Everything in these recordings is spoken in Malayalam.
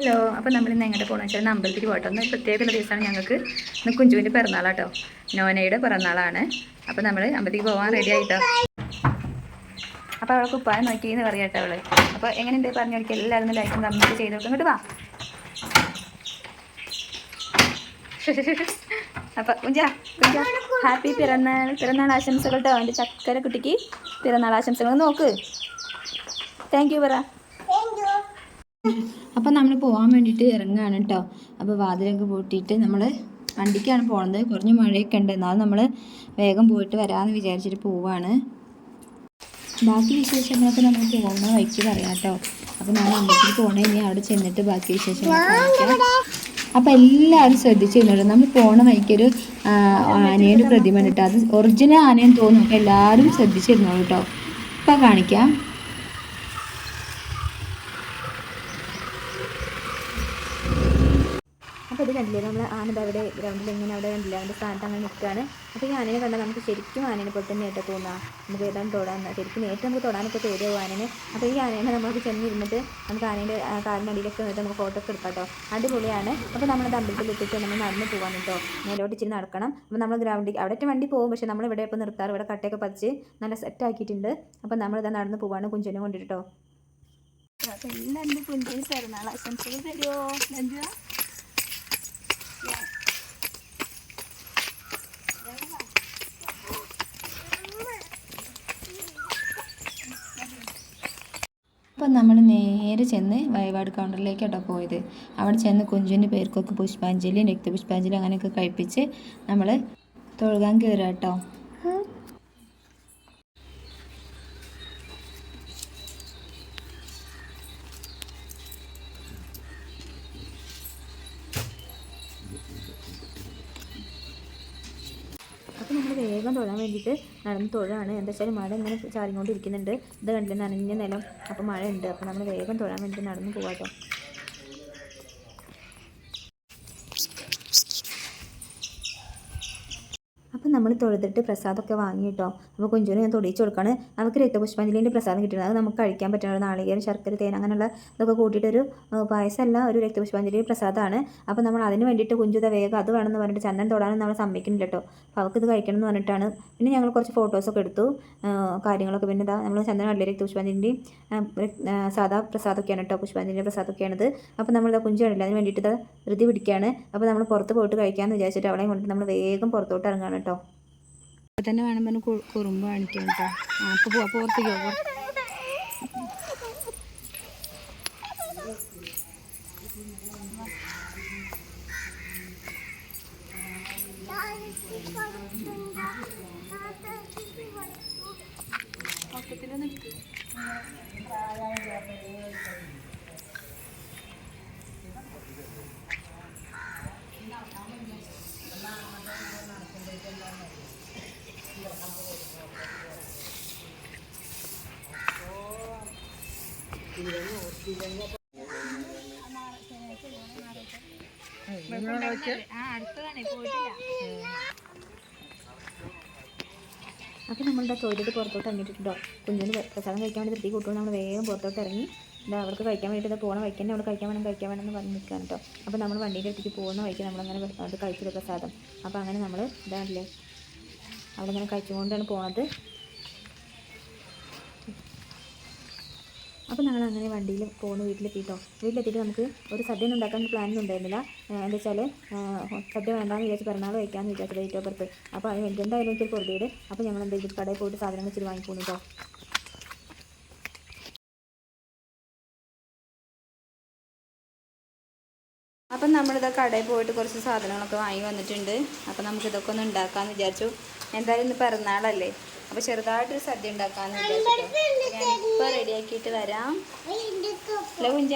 ഹലോ അപ്പോൾ നമ്മൾ ഇന്ന് എങ്ങോട്ട് പോകണമെന്ന് വെച്ചാൽ അമ്പലത്തിൽ പോകട്ടോ ഒന്ന് പ്രത്യേകമുള്ള ദിവസമാണ് ഞങ്ങൾക്ക് ഇന്ന് കുഞ്ചുവിന്റെ പിറന്നാളാട്ടോ. നോനയുടെ പിറന്നാളാണ്. അപ്പോൾ നമ്മൾ അമ്പലത്തിൽ പോകാൻ റെഡി ആയിട്ടോ. അപ്പോൾ അവൾക്ക് നോക്കി എന്ന് പറയാട്ടോ അവൾ. അപ്പോൾ എങ്ങനെയുണ്ട് പറഞ്ഞു കൊടുക്കുക എല്ലാവരും ലൈക്കും കമന്റ് ചെയ്ത് നോക്കും ഇങ്ങോട്ട് വാ. അപ്പോൾ കുഞ്ച കുഞ്ച ഹാപ്പി പിറന്നാൾ. പിറന്നാൾ ആശംസകൾ കേട്ടോ എന്റെ ചക്കര കുട്ടിക്ക് പിറന്നാൾ ആശംസകൾ. നോക്ക്. താങ്ക് യു പറ. അപ്പം നമ്മൾ പോകാൻ വേണ്ടിയിട്ട് ഇറങ്ങുകയാണ് കേട്ടോ അപ്പോൾ വാതിലൊക്കെ പൂട്ടിയിട്ട് നമ്മൾ വണ്ടിക്കാണ് പോകുന്നത് കുറഞ്ഞ് മഴയൊക്കെ ഉണ്ട്. എന്നാലും നമ്മൾ വേഗം പോയിട്ട് വരാമെന്ന് വിചാരിച്ചിട്ട് പോവാണ്. ബാക്കി വിശേഷങ്ങളൊക്കെ നമ്മൾ പോകുന്ന വഴിക്ക് പറയാം കേട്ടോ അപ്പോൾ ഞാൻ അമ്പലത്തിൽ പോകണേ ഇനി അവിടെ ചെന്നിട്ട് ബാക്കി വിശേഷങ്ങളൊക്കെ അപ്പം അപ്പോൾ എല്ലാവരും ശ്രദ്ധിച്ചിരുന്നുണ്ട് നമ്മൾ പോണ വഴിക്കൊരു ആനേന്റെ പ്രതിമ കേട്ടോ അത് ഒറിജിനൽ ആനയെന്ന് തോന്നും അപ്പോൾ എല്ലാവരും ശ്രദ്ധിച്ചിരുന്നോളൂ കേട്ടോ ഇപ്പം കാണിക്കാം. അപ്പോൾ ഇത് കണ്ടില്ലേ? നമ്മൾ ആനന്ദ അവിടെ ഗ്രൗണ്ടിൽ ഇങ്ങനെ അവിടെ കണ്ടില്ല? അവന്റെ സ്ഥാനത്ത് അങ്ങനെ നിൽക്കുകയാണ് അപ്പോൾ ഈ ആനനെ കണ്ടാൽ നമുക്ക് ശരിക്കും ആനനെ പോലെ തന്നെ ആയിട്ട് തോന്നുക നമുക്ക് ഏതാണ്ട് തൊടാൻ ശരിക്കും നേരിട്ട് നമുക്ക് തൊടാനൊക്കെ പേടിയാവും ആനനെ. അപ്പോൾ ഈ ആനേനെ നമുക്ക് ചെന്നിരുന്നിട്ട് നമുക്ക് ആനേന്റെ കാലിനടിയിലൊക്കെ നിന്നിട്ട് നമുക്ക് ഫോട്ടോ ഒക്കെ എടുക്കാം കേട്ടോ. അടിപൊളിയാണ്. അപ്പോൾ നമ്മളത് അമ്പലത്തിൽ എത്തിയിട്ട് നമ്മൾ നടന്ന് പോകാൻ കേട്ടോ. മേലോട്ട് ഇച്ചിരി നടക്കണം. അപ്പോൾ നമ്മൾ ഗ്രൗണ്ടിൽ അവിടെ വണ്ടി പോകും. പക്ഷേ നമ്മൾ ഇവിടെ ഇപ്പോൾ നിർത്താറ്. ഇവിടെ കട്ടയൊക്കെ പതിച്ച് നല്ല സെറ്റ് ആക്കിയിട്ടുണ്ട്. അപ്പോൾ നമ്മളിതാ നടന്ന് പോവാണ് കുഞ്ചനെ കൊണ്ടിട്ടോ അതെല്ലാം എന്റെ കുഞ്ചിന് പിറന്നാൾ ആശംസകൾ തരുമോ എന്താ അപ്പം നമ്മൾ നേരെ ചെന്ന് വയവാട് കൗണ്ടറിലേക്കാട്ടോ പോയത്. അവിടെ ചെന്ന് കുഞ്ചിന്റെ പേർക്കൊക്കെ പുഷ്പാഞ്ജലി രക്തപുഷ്പാഞ്ജലി അങ്ങനെയൊക്കെ കഴിപ്പിച്ച് നമ്മൾ തൊഴുകാൻ കയറുക കേട്ടോ. വേഗം തൊഴാൻ വേണ്ടിയിട്ട് നടന്ന് തൊഴാണ്. എന്താ വെച്ചാൽ മഴ ഇങ്ങനെ ചാറിക്കൊണ്ടിരിക്കുന്നുണ്ട്. ഇത് കണ്ടില്ല നനഞ്ഞ നിലം. അപ്പോൾ മഴ ഉണ്ട് അപ്പോൾ നമ്മൾ വേഗം തൊഴാൻ വേണ്ടിയിട്ട് നടന്ന് പോകാം അപ്പം നമ്മൾ തൊഴുതിട്ട് പ്രസാദമൊക്കെ വാങ്ങി കേട്ടോ. അപ്പോൾ കുഞ്ചുവിന് ഞാൻ തൊടിയിച്ച് കൊടുക്കുകയാണ് അവർക്ക് രക്തപുഷ്പാഞ്ജലിന്റെ പ്രസാദം കിട്ടിയത് അത് നമുക്ക് കഴിക്കാൻ പറ്റുന്ന നാളികേരം ശർക്കര തേൻ അങ്ങനെയുള്ള ഇതൊക്കെ കൂട്ടിയിട്ടൊരു പായസമല്ല ഒരു രക്തപുഷ്പാഞ്ജലി പ്രസാദമാണ്. അപ്പോൾ നമ്മൾ അതിന് വേണ്ടിയിട്ട് കുഞ്ചുത വേഗം അത് വേണമെന്ന് പറഞ്ഞിട്ട് ചന്ദൻ തൊടാനും നമ്മൾ സമ്മതിക്കുന്നില്ല കേട്ടോ. അപ്പോൾ അവർക്ക് ഇത് കഴിക്കണം എന്ന് പറഞ്ഞിട്ടാണ്. പിന്നെ ഞങ്ങൾ കുറച്ച് ഫോട്ടോസൊക്കെ എടുത്തു. കാര്യങ്ങളൊക്കെ പിന്നെ ഇതാ നമ്മൾ ചന്ദൻ കണ്ടില്ല രക്തപുഷ്പാഞ്ജലിന്റെയും സാധാ പ്രസാദമൊക്കെയാണ് കേട്ടോ പുഷ്പാഞ്ജലിന്റെ പ്രസാദമൊക്കെയാണിത്. അപ്പോൾ നമ്മൾ കുഞ്ചു കണ്ടില്ല അതിന് വേണ്ടിയിട്ട് ധൃതി പിടിക്കുകയാണ് അപ്പോൾ നമ്മൾ പുറത്ത് പോയിട്ട് കഴിക്കാമെന്ന് വിചാരിച്ചിട്ട് അവളെ കൊണ്ടിട്ട് നമ്മൾ വേഗം പുറത്തോട്ട് ഇറങ്ങുകയാണ് കേട്ടോ. തന്നെ വേണം കുറുമ്പ് കാണിക്കാൻ കേട്ടോ അപ്പോൾ പുറത്തേക്ക് പോവാ അപ്പോൾ നമ്മളുടെ തൊഴിലിട്ട് പുറത്തോട്ട് ഇറങ്ങിയിട്ടുണ്ടോ കുഞ്ഞിന് പ്രസാദം കഴിക്കാൻ വേണ്ടി തൃപ്തി കൂട്ടുകൊണ്ട് നമ്മൾ വേഗം പുറത്തോട്ട് ഇറങ്ങി. എന്താ അവർക്ക് കഴിക്കാൻ വേണ്ടിയിട്ട് പോണ വഴിക്ക് തന്നെ നമ്മൾ കഴിക്കാൻ വേണം കഴിക്കാൻ വേണം എന്ന് പറഞ്ഞ് നിൽക്കുകയാണ് കേട്ടോ. അപ്പോൾ നമ്മൾ വണ്ടിയുടെ അടുത്തേക്ക് പോകുന്ന വഴിക്ക് നമ്മളങ്ങനെ അത് കഴിച്ചത് പ്രസാദം. അപ്പോൾ അങ്ങനെ നമ്മൾ ഇതാണല്ലേ അവിടെ ഇങ്ങനെ കഴിച്ചുകൊണ്ടാണ് പോണത്. അപ്പോൾ ഞങ്ങൾ അങ്ങനെ വണ്ടിയിൽ പോകുന്നു വീട്ടിലെത്തിയിട്ടോ വീട്ടിലെത്തിയിട്ട് നമുക്ക് ഒരു സദ്യ ഒന്നും ഉണ്ടാക്കാൻ പ്ലാൻ ഒന്നും ഉണ്ടായിരുന്നില്ല. എന്താ വെച്ചാൽ സദ്യ വേണ്ടാന്ന് വിചാരിച്ച് പിറന്നാൾ വയ്ക്കാമെന്ന് വിചാരിച്ചത് ഏറ്റവും പുറത്ത് അപ്പോൾ അതിന് എന്തായാലും എനിക്കൊരു പൊറുതീട് അപ്പോൾ ഞങ്ങൾ എന്താ കടയിൽ പോയിട്ട് സാധനങ്ങൾ ഇച്ചിരി വാങ്ങിപ്പോന്നു കേട്ടോ അപ്പം നമ്മളിത് കടയിൽ പോയിട്ട് കുറച്ച് സാധനങ്ങളൊക്കെ വാങ്ങി വന്നിട്ടുണ്ട്. അപ്പം നമുക്കിതൊക്കെ ഒന്ന് ഉണ്ടാക്കാമെന്ന് വിചാരിച്ചു. എന്തായാലും ഇന്ന് പിറന്നാളല്ലേ. അപ്പോൾ ചെറുതായിട്ടൊരു സദ്യ ഉണ്ടാക്കാമെന്ന് വിചാരിച്ചു ഞാനിപ്പോൾ റെഡിയാക്കിയിട്ട് വരാം. അല്ലേ കുഞ്ച.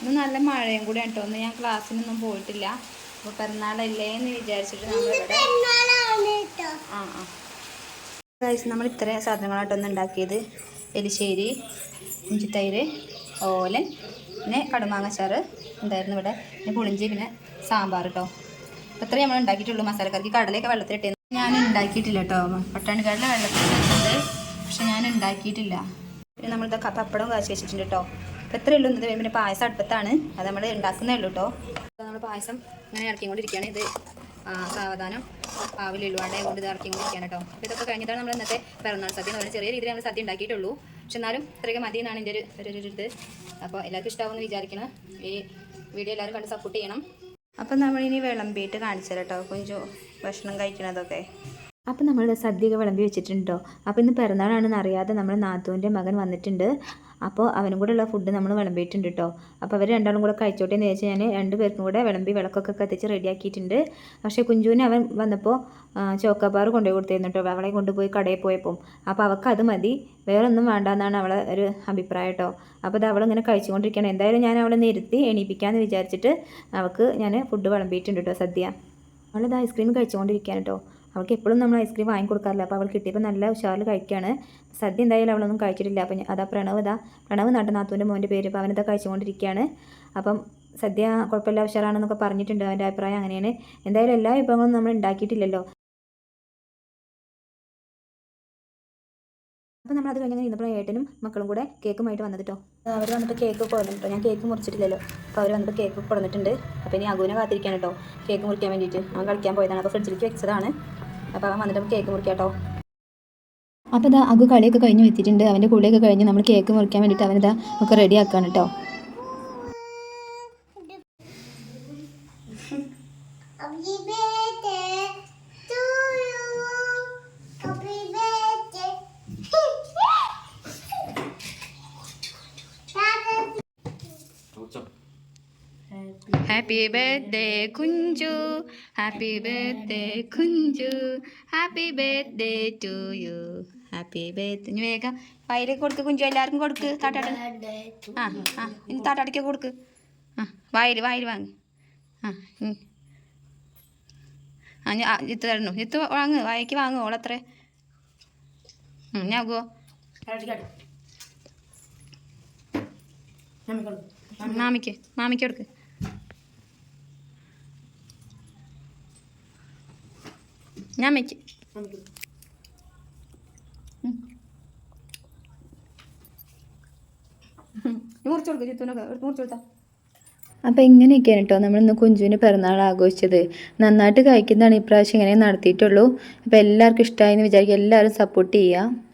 ഇന്ന് നല്ല മഴയും കൂടി കേട്ടോ ഒന്ന് ഞാൻ ക്ലാസ്സിനൊന്നും പോയിട്ടില്ല. അപ്പോൾ പിറന്നാളല്ലേ എന്ന് വിചാരിച്ചിട്ട് നമ്മളിവിടെ ആ ആ. ഗൈസ് നമ്മൾ ഇത്ര സാധനങ്ങളായിട്ടൊന്ന് ഉണ്ടാക്കിയത് എലിശ്ശേരി ഇഞ്ചിത്തൈര് ഓലൻ പിന്നെ കടുമാങ്ങച്ചാറ് ഉണ്ടായിരുന്നു ഇവിടെ. പിന്നെ പുളിഞ്ചി പിന്നെ സാമ്പാർ കേട്ടോ ഇത്രയും നമ്മൾ ഉണ്ടാക്കിയിട്ടുള്ളൂ. മസാലക്കറിക്ക് കടലയൊക്കെ വെള്ളത്തിലിട്ടേ. ഞാൻ ഉണ്ടാക്കിയിട്ടില്ല കേട്ടോ പട്ടാണി കടല വെള്ളത്തിലിട്ടുണ്ട് പക്ഷെ ഞാൻ ഉണ്ടാക്കിയിട്ടില്ല. പിന്നെ നമ്മളിതൊക്കെ പപ്പടം കാശി വെച്ചിട്ടുണ്ട് കേട്ടോ അപ്പോൾ എത്രയുള്ളൂ എന്നത് പിന്നെ പായസം അടുപ്പത്താണ്. അത് നമ്മൾ ഉണ്ടാക്കുന്നേ ഉള്ളൂ കേട്ടോ നമ്മൾ പായസം ഇങ്ങനെ ഇറക്കിക്കൊണ്ടിരിക്കുകയാണ്. ഇത് സാവധാനം പാവിലുള്ളൂ അടയെ കൊണ്ട് ഇത് ഇറക്കിക്കൊണ്ടിരിക്കുകയാണ് കേട്ടോ. അപ്പോൾ ഇതൊക്കെ കഴിഞ്ഞിട്ടാണ് നമ്മൾ ഇന്നത്തെ പിറന്നാൾ സദ്യ എന്ന് ചെറിയ രീതിയിൽ നമ്മൾ സദ്യ ഉണ്ടാക്കിയിട്ടുള്ളൂ. പക്ഷെ എന്നാലും ഇത്രയൊക്കെ മതി എന്നാണ് എന്റെ ഒരു ഒരു ഇത്. അപ്പോൾ എല്ലാവർക്കും ഇഷ്ടമാവുമെന്ന് വിചാരിക്കണം ഈ വീഡിയോ എല്ലാവരും കണ്ട് സപ്പോർട്ട് ചെയ്യണം. അപ്പം നമ്മളിനി വിളമ്പിയിട്ട് കാണിച്ചു തരാം കേട്ടോ. കുഞ്ചു ഭക്ഷണം കഴിക്കണതൊക്കെ. അപ്പം നമ്മൾ സദ്യയൊക്കെ വിളമ്പി വെച്ചിട്ടുണ്ടോ? അപ്പം അപ്പോൾ ഇന്ന് പിറന്നാളാണെന്ന് അറിയാതെ നമ്മുടെ നാത്തുവിന്റെ മകൻ വന്നിട്ടുണ്ട്. അപ്പോൾ അവനും കൂടെ ഉള്ള ഫുഡ് നമ്മൾ വിളമ്പിയിട്ടുണ്ട് കേട്ടോ അപ്പോൾ അവർ രണ്ടാളും കൂടെ കഴിച്ചോട്ടെ എന്ന് ചോദിച്ചാൽ ഞാൻ രണ്ട് പേർക്കും കൂടെ വിളമ്പി വിളക്കൊക്കെ കത്തിച്ച് റെഡിയാക്കിയിട്ടുണ്ട് പക്ഷേ കുഞ്ചുവിന് അവൻ വന്നപ്പോൾ ചോക്കബാർ കൊണ്ടുപോയി കൊടുത്തിരുന്നു കേട്ടോ അവളെ കൊണ്ടുപോയി കടയിൽ പോയപ്പോൾ അപ്പോൾ അവൾക്ക് അത് മതി. വേറെ ഒന്നും വേണ്ട എന്നാണ് അവളെ ഒരു അഭിപ്രായം കേട്ടോ അപ്പോൾ അത് അവളിങ്ങനെ കഴിച്ചുകൊണ്ടിരിക്കണം എന്തായാലും ഞാൻ അവളെ നിർത്തി എണീപ്പിക്കാമെന്ന് വിചാരിച്ചിട്ട് അവൾക്ക് ഞാൻ ഫുഡ് വിളമ്പിയിട്ടുണ്ട് കേട്ടോ സദ്യ. അവളത് ഐസ്ക്രീം കഴിച്ചുകൊണ്ടിരിക്കുകയാണ് കേട്ടോ അവൾക്ക് എപ്പോഴും നമ്മൾ ഐസ്ക്രീം വാങ്ങി കൊടുക്കാറില്ല അപ്പോൾ അവൾ കിട്ടിയപ്പോൾ നല്ല ഉഷാറിൽ കഴിക്കുകയാണ്. സദ്യ എന്തായാലും അവളൊന്നും കഴിച്ചിട്ടില്ല. അപ്പം അതാ പ്രണവ് ഇതാ. പ്രണവ് നാട്ടു നാത്തുവിന്റെ മോന്റെ പേര് അപ്പോൾ അവനിതാ കഴിച്ചുകൊണ്ടിരിക്കുകയാണ്. അപ്പം സദ്യ കുഴപ്പമില്ല ഉഷാറാണെന്നൊക്കെ പറഞ്ഞിട്ടുണ്ട്. അവന്റെ അഭിപ്രായം അങ്ങനെയാണ്. എന്തായാലും എല്ലാ വിഭവങ്ങളും നമ്മൾ ഉണ്ടാക്കിയിട്ടില്ലല്ലോ. അപ്പോൾ നമ്മൾ അത് കഴിഞ്ഞ് ഇരുന്നപ്പോൾ ഏട്ടനും മക്കളും കൂടെ കേക്കുമായിട്ട് വന്നിട്ടോ അവർ വന്നിട്ട് കേക്ക് കൊടുത്തിട്ടോ ഞാൻ കേക്ക് മുറിച്ചിട്ടില്ലല്ലോ. അപ്പോൾ അവർ വന്നിട്ട് കേക്ക് കൊടുത്തിട്ടുണ്ട് അപ്പോൾ ഇനി അഗുവിനെ കാത്തിരിക്കാൻ കേട്ടോ. കേക്ക് മുറിക്കാൻ വേണ്ടിയിട്ട്. അവൻ കളിക്കാൻ പോയതാണ്. അപ്പോൾ ഫ്രിഡ്ജിലേക്ക് വെച്ചതാണ്. അപ്പോൾ അവൻ വന്നിട്ട് കേക്ക് മുറിക്കാം കേട്ടോ അപ്പോൾ ഇതാ അഗു കളിയൊക്കെ കഴിഞ്ഞ് വെച്ചിട്ടുണ്ട് അവന്റെ കുളിയൊക്കെ കഴിഞ്ഞ് നമ്മൾ കേക്ക് മുറിക്കാൻ വേണ്ടിയിട്ട് അവനിതാ ഒക്കെ റെഡി ആക്കുകയാണ് കേട്ടോ happy birthday Kunchu happy birthday Kunchu happy birthday to you happy birthday ഇനി വേഗം വയലേക്ക് കൊടുക്ക് കുഞ്ചു എല്ലാവർക്കും കൊടുക്ക്. താട്ടാട്ട് ആ ആ ഇനി താട്ടാട്ടിക്ക് കൊടുക്ക്. ആ വായിൽ വായിൽ വാങ്ങി. ആ ഇനി. ആ ഞാൻ ജിത്ത് തരണു? ഇത്ത് വാങ്ങ്. വായിക്ക് വാങ്ങ് ഓളത്ര ഞാകുവോ മാമിക്ക് മാമിക്ക് കൊടുക്ക്. ഞാൻ വെച്ച്. മുറിച്ചു കൊടുക്ക് ചിത്തൂനൊക്കെ മുറിച്ചു കൊടുത്താ. അപ്പോൾ ഇങ്ങനെയൊക്കെയാണ് കേട്ടോ നമ്മളിന്ന് കുഞ്ചുവിന് പിറന്നാൾ ആഘോഷിച്ചത്. നന്നായിട്ട് കഴിക്കുന്നതാണ് ഇപ്രാവശ്യം ഇങ്ങനെ നടത്തിയിട്ടുള്ളൂ. അപ്പോൾ എല്ലാവർക്കും ഇഷ്ടമായി എന്ന് വിചാരിക്കും. എല്ലാവരും സപ്പോർട്ട് ചെയ്യുക